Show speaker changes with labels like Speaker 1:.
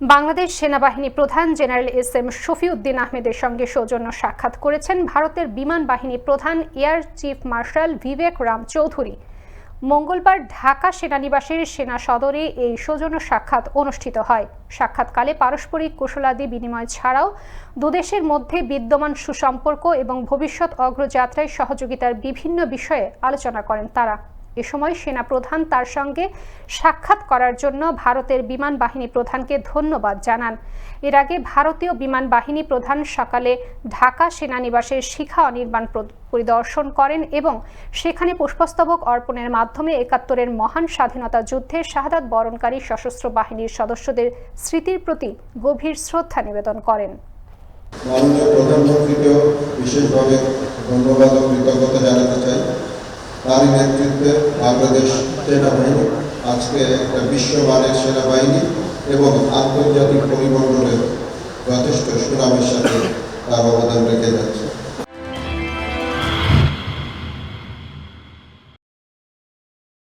Speaker 1: বাংলাদেশ সেনাবাহিনী প্রধান general S M Shafiuddin আহমেদের সঙ্গে সৌজন্য সাক্ষাৎ করেছেন ভারতের বিমান বাহিনী প্রধান air chief marshal Vivek Ram Chaudhari. মঙ্গলবার ঢাকা সেনানিবাসের সেনা সদরে এই সৌজন্য সাক্ষাৎ অনুষ্ঠিত হয়। সাক্ষাৎকালে পারস্পরিক কুশলাদি বিনিময় ছাড়াও দুদেশের মধ্যে বিদ্যমান সুসম্পর্ক এবং ভবিষ্যৎ অগ্রযাত্রায় সহযোগিতার বিভিন্ন বিষয়ে আলোচনা করেন তারা। এ সময় সেনা প্রধান তার সঙ্গে সাক্ষাৎ করার জন্য ভারতের বিমান বাহিনী প্রধানকে ধন্যবাদ জানান। এর আগে ভারতীয় বিমান বাহিনী প্রধান সকালে ঢাকা সেনানিবাসের শিখা অনির্বাণ পরিদর্শন করেন এবং সেখানে পুষ্পস্তবক অর্পণের মাধ্যমে একাত্তরের মহান স্বাধীনতা যুদ্ধে শাহাদাত বরণকারী সশস্ত্র বাহিনীর সদস্যদের স্মৃতির প্রতি গভীর শ্রদ্ধা নিবেদন করেন।
Speaker 2: প্রধানমন্ত্রীকেও বিশেষভাবে ধন্যবাদ ও কৃতজ্ঞতা জানাতে চাই। তারই নেতৃত্বে বাংলাদেশ সেনাবাহিনী, আজকে একটা বিশ্বমানের সেনাবাহিনী এবং আন্তর্জাতিক পরিমণ্ডলে যথেষ্ট সুনামের সাথে তার অবদান রেখে যাচ্ছে।